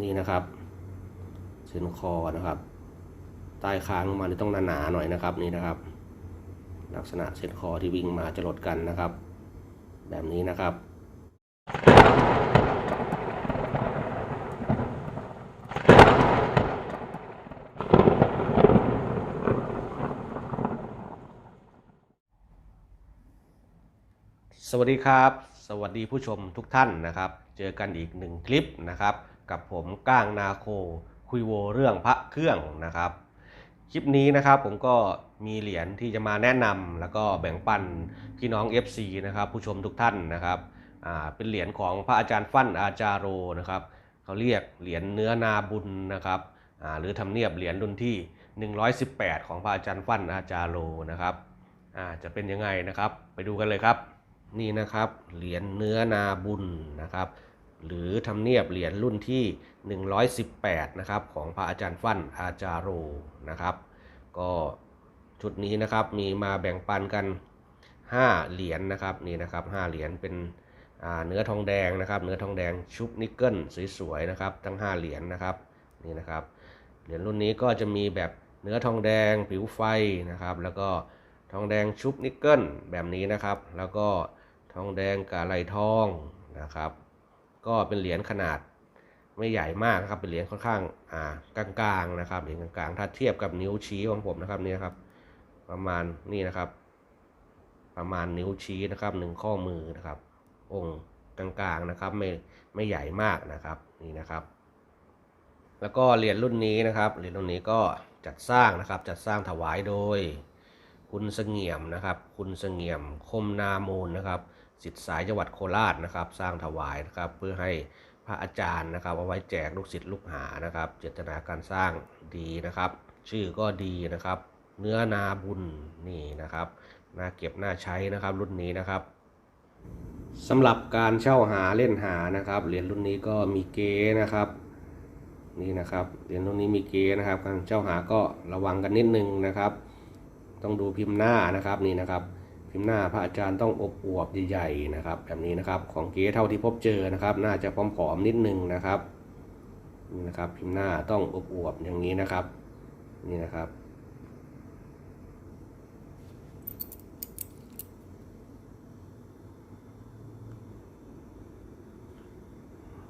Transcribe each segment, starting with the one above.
นี่นะครับเส้นคอนะครับ ใต้คางมานี่ต้องหนาๆหน่อยนะครับนี่นะครับ ลักษณะเส้นคอที่วิ่งมาจะลดกันนะครับ แบบนี้นะครับสวัสดีครับ สวัสดีผู้ชมทุกท่านนะครับ เจอกันอีกหนึ่งคลิปนะครับ กับผมก้างนาโค คุยโวเรื่องพระเครื่องนะครับ คลิปนี้นะครับผมก็มีเหรียญที่จะมาแนะนำแล้วก็แบ่งปันพี่น้อง FC นะครับ ผู้ชมทุกท่านนะครับเป็นเหรียญของพระอาจารย์ฟั่นอาจารโรนะครับเขาเรียกเหรียญเนื้อนาบุญนะครับหรือทำเนียบเหรียญรุ่นที่ 118 ของพระอาจารย์ฟั่นอาจารโรนะครับจะเป็นยังไงนะครับ ไปดูกันเลยครับ นี่นะครับเหรียญเนื้อนาบุญนะครับ หรือทำเนียบเหรียญรุ่นที่ 118 นะครับของพระอาจารย์ฟั่นอาจารโรนะครับ ก็ชุดนี้นะครับมีมาแบ่งปันกัน 5 เหรียญนะครับนี่นะครับ 5 เหรียญเป็นเนื้อทองแดงนะครับ เนื้อทองแดงชุบนิกเกิลสวยๆนะครับทั้ง 5 เหรียญนะครับนี่นะครับเหรียญรุ่นนี้ก็จะมีแบบเนื้อทองแดงผิวไฟนะครับ แล้วก็ทองแดงชุบนิกเกิลแบบนี้นะครับ แล้วก็ทองแดงกะไหลทองนะครับ ก็เป็นเหรียญขนาดไม่ใหญ่มากนะครับ เป็นเหรียญค่อนข้างอ่ากลางๆนะครับเหรียญกลางๆ ถ้าเทียบกับนิ้วชี้ของผมนะครับนี่ครับ ประมาณนี่นะครับ ประมาณนิ้วชี้นะครับหนึ่งข้อมือนะครับ องค์กลางๆนะครับ ไม่ไม่ใหญ่มากนะครับนี่นะครับ แล้วก็เหรียญรุ่นนี้นะครับเหรียญรุ่นนี้ก็จัดสร้างนะครับ จัดสร้างถวายโดย คุณเสงี่ยมนะครับ คุณเสงี่ยมคมนามูลนะครับ สิทธิสายจังหวัดโคราชนะครับ สร้างถวายนะครับเพื่อให้พระอาจารย์นะครับเอาไว้แจกลูกศิษย์ลูกหานะครับ เจตนาการสร้างดีนะครับ ชื่อก็ดีนะครับ เนื้อนาบุญนี่นะครับน่าเก็บน่าใช้นะครับรุ่นนี้นะครับสำหรับการเช่าหาเล่นหานะครับเหรียญรุ่นนี้ก็มีเก๊นะครับนี่นะครับเหรียญรุ่นนี้มีเก๊นะครับการเช่าหาก็ระวังกันนิดนึงนะครับ ต้องดูพิมพ์หน้านะครับนี่นะครับ พิมพ์หน้าพระอาจารย์ต้องอบอวบใหญ่ๆนะครับ แบบนี้นะครับของเก๊เท่าที่พบเจอนะครับ น่าจะผอมๆนิดนึงนะครับนี่นะครับ พิมพ์หน้าต้องอบอวบอย่างนี้นะครับ นี่นะครับ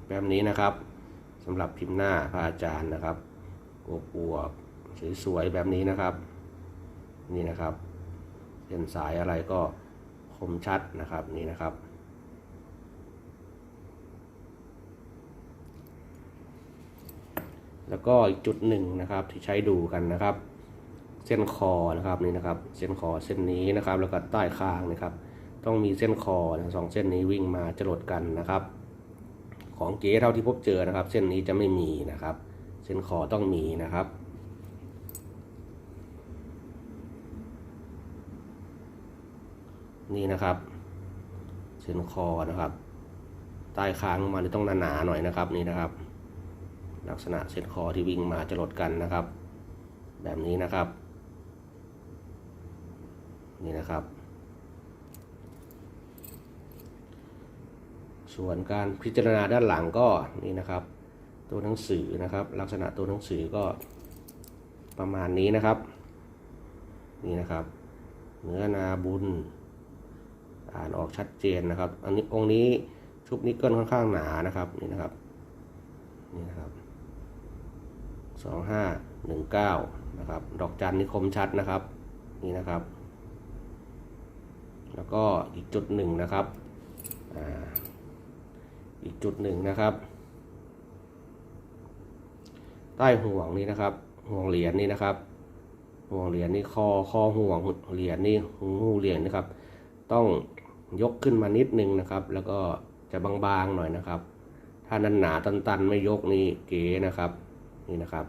แบบนี้นะครับสำหรับพิมพ์หน้าพระอาจารย์นะครับอบอวบสวยๆแบบนี้นะครับ นี่นะครับ เส้นสายอะไรก็คมชัดนะครับนี่นะครับ แล้วก็อีกจุดหนึ่งนะครับที่ใช้ดูกันนะครับ เส้นคอนะครับนี่นะครับ เส้นคอเส้นนี้นะครับ แล้วก็ใต้คางนะครับ ต้องมีเส้นคอสองเส้นนี้วิ่งมาจรดกันนะครับ ของเก๋เท่าที่พบเจอนะครับ เส้นนี้จะไม่มีนะครับ เส้นคอต้องมีนะครับ นี่นะครับเส้นคอนะครับ ใต้ค้างมานี่ต้องหนาๆหน่อยนะครับนี่นะครับ ลักษณะเส้นคอที่วิ่งมาจะลดกันนะครับ แบบนี้นะครับ นี่นะครับ ส่วนการพิจารณาด้านหลังก็นี่นะครับ ตัวหนังสือนะครับ ลักษณะตัวหนังสือก็ประมาณนี้นะครับ นี่นะครับ เนื้อนาบุญานออกชัดเจนนะครับ อันนี้องค์นี้ชุบนิกเกิลค่อนข้างหนานะครับนี่นะครับนี่นะครับสองห้าหนึ่งเก้านะครับ ดอกจันนี่คมชัดนะครับ นี่นะครับ แล้วก็อีกจุดหนึ่งนะครับอ่าอีกจุดหนึ่งนะครับ ใต้ห่วงนี้นะครับ ห่วงเหรียญนี่นะครับ ห่วงเหรียญนี่คอคอห่วงเหรียญนี่หูเหรียญนะครับ ต้อง ยกขึ้นมานิดนึงนะครับ แล้วก็จะบางๆหน่อยนะครับ ถ้านั้นหนาตันๆ ไม่ยกนี่เก๋นะครับนี่นะครับ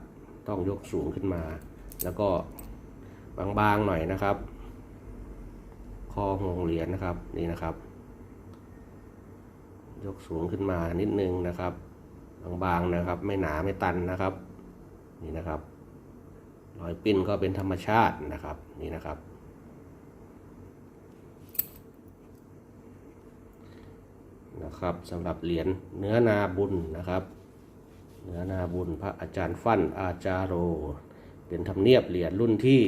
ต้องยกสูงขึ้นมา แล้วก็บางๆหน่อยนะครับ คอห่วงเหรียญนะครับนี่นะครับ ยกสูงขึ้นมานิดนึงนะครับ บางๆนะครับ ไม่หนาไม่ตันนะครับ นี่นะครับรอยปิ้นก็เป็นธรรมชาตินะครับนี่นะครับ นะครับสำหรับเหรียญเนื้อนาบุญนะครับ เนื้อนาบุญพระอาจารย์ฟั่นอาจารโร เป็นธรรมเนียบเหรียญรุ่นที่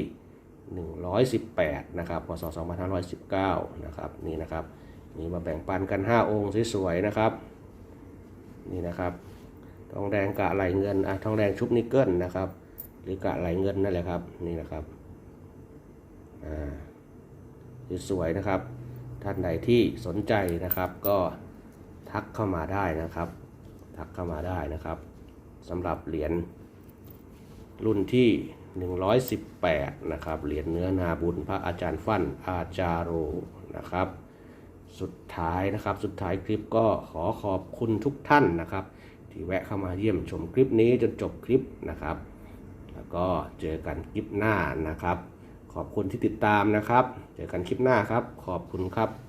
118 นะครับพศ2519 นะครับนี่นะครับมีมาแบ่งปันกัน 5 องค์สวยๆนะครับนี่นะครับทองแดงกะไหลเงินอะทองแดงชุบนิกเกิลนะครับหรือกะไหลเงินนั่นแหละครับนี่นะครับอ่าสวยๆนะครับท่านใดที่สนใจนะครับก็ ทักเข้ามาได้นะครับ ทักเข้ามาได้นะครับสำหรับเหรียญรุ่นที่ 118 นะครับเหรียญเนื้อนาบุญพระอาจารย์ฟั่นอาจารโรนะครับ สุดท้ายนะครับ สุดท้ายคลิปก็ขอขอบคุณทุกท่านนะครับ ที่แวะเข้ามาเยี่ยมชมคลิปนี้จนจบคลิปนะครับ แล้วก็เจอกันคลิปหน้านะครับ ขอบคุณที่ติดตามนะครับ เจอกันคลิปหน้าครับ ขอบคุณครับ